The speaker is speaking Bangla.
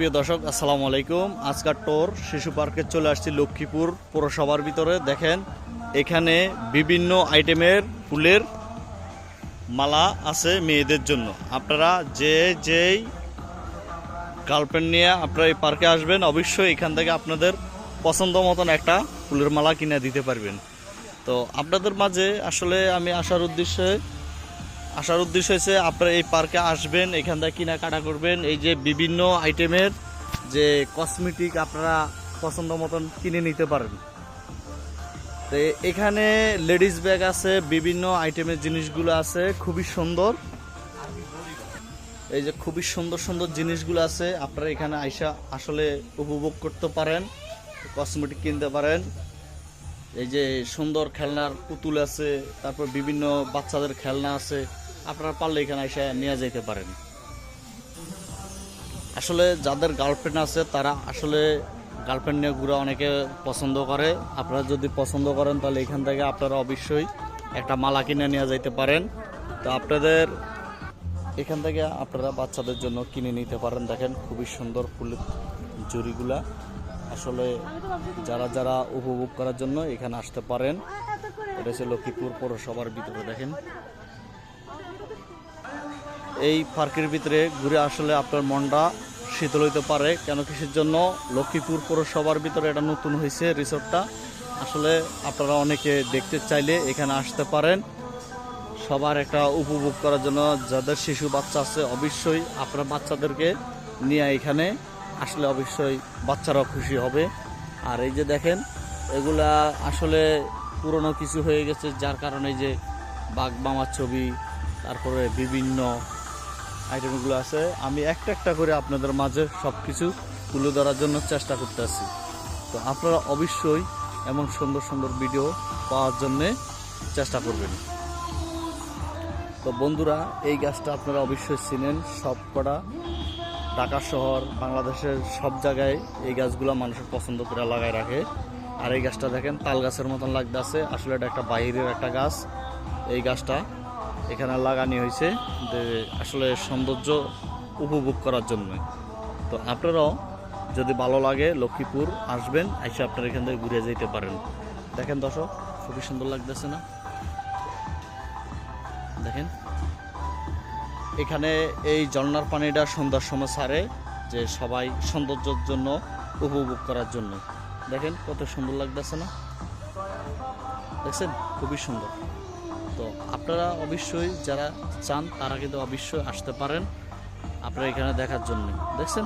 প্রিয় দর্শক, আসসালামু আলাইকুম। আজকার টোর শিশু পার্কে চলে আসছি লক্ষ্মীপুর পৌরসভার ভিতরে। দেখেন, এখানে বিভিন্ন আইটেমের ফুলের মালা আছে মেয়েদের জন্য। আপনারা যে যেই গার্লফ্রেন্ড নিয়ে আপনারা এই পার্কে আসবেন, অবশ্যই এখান থেকে আপনাদের পছন্দ মতন একটা ফুলের মালা কিনে দিতে পারবেন। তো আপনাদের মাঝে আসলে আমি আসার উদ্দেশ্যে আসার উদ্দেশ্য হয়েছে আপনারা এই পার্কে আসবেন, এখান থেকে কেনাকাটা করবেন। এই যে বিভিন্ন আইটেমের যে কসমেটিক আপনারা পছন্দ মতন কিনে নিতে পারেন। তো এখানে লেডিস ব্যাগ আছে, বিভিন্ন আইটেমের জিনিসগুলো আছে, খুবই সুন্দর। এই যে খুবই সুন্দর সুন্দর জিনিসগুলো আছে, আপনারা এখানে আইসা আসলে উপভোগ করতে পারেন কসমেটিক কিনতে পারেন। এই যে সুন্দর খেলনার পুতুল আছে, তারপর বিভিন্ন বাচ্চাদের খেলনা আছে আপনারা পারলে এখানে এসে নিয়ে যেতে পারেন। আসলে যাদের গার্লফ্রেন্ড আছে, তারা আসলে গার্লফ্রেন্ড নিয়ে ঘুরে অনেকে পছন্দ করে। আপনারা যদি পছন্দ করেন, তাহলে এখান থেকে আপনারা অবশ্যই একটা মালা কিনে নিয়ে যেতে পারেন। তো আপনাদের এখান থেকে আপনারা বাচ্চাদের জন্য কিনে নিতে পারেন। দেখেন, খুবই সুন্দর ফুলের জুড়িগুলা। আসলে যারা যারা উপভোগ করার জন্য এখানে আসতে পারেন। এটা হচ্ছে লক্ষ্মীপুর পৌরসভার ভিতরে, দেখেন। এই পার্কের ভিতরে ঘুরে আসলে আপনার মনটা শীতল হইতে পারে। কেন কিসের জন্য? লক্ষ্মীপুর পৌরসভার ভিতরে এটা নতুন হয়েছে রিসোর্টটা। আসলে আপনারা অনেকে দেখতে চাইলে এখানে আসতে পারেন। সবার একটা উপভোগ করার জন্য যাদের শিশু বাচ্চা আছে অবশ্যই আপনার বাচ্চাদেরকে নিয়ে এখানে আসলে অবশ্যই বাচ্চারাও খুশি হবে। আর এই যে দেখেন, এগুলা আসলে পুরনো কিছু হয়ে গেছে, যার কারণে যে বাঘ মামার ছবি, তারপরে বিভিন্ন আইটেমগুলো আছে। আমি একটা একটা করে আপনাদের মাঝে সব কিছু তুলে ধরার জন্য চেষ্টা করতেছি। তো আপনারা অবশ্যই এমন সুন্দর সুন্দর ভিডিও পাওয়ার জন্যে চেষ্টা করবেন। তো বন্ধুরা, এই গাছটা আপনারা অবশ্যই চিনেন। সব কটা ঢাকা শহর, বাংলাদেশের সব জায়গায় এই গাছগুলো মানুষের পছন্দ করে লাগায় রাখে। আর এই গাছটা দেখেন, তাল গাছের মতন লাগতেছে। আসলে এটা একটা বাইরের একটা গাছ। এই গাছটা এখানে লাগানি হয়েছে যে আসলে সৌন্দর্য উপভোগ করার জন্য। তো আপনারাও যদি ভালো লাগে লক্ষ্মীপুর আসবেন এসে আপনারা এখান থেকে ঘুরে যেতে পারেন। দেখেন দর্শক, খুবই সুন্দর লাগতেছে না? দেখেন। এখানে এই ঝর্ণার পানিটা সন্ধ্যার সময় ছাড়ে যে সবাই সৌন্দর্যের জন্য উপভোগ করার জন্য। দেখেন কত সুন্দর লাগতেছে না? দেখছেন? খুবই সুন্দর। তো আপনারা অবশ্যই যারা চান তারা কিন্তু অবশ্যই আসতে পারেন আপনারা এখানে দেখার জন্য দেখছেন?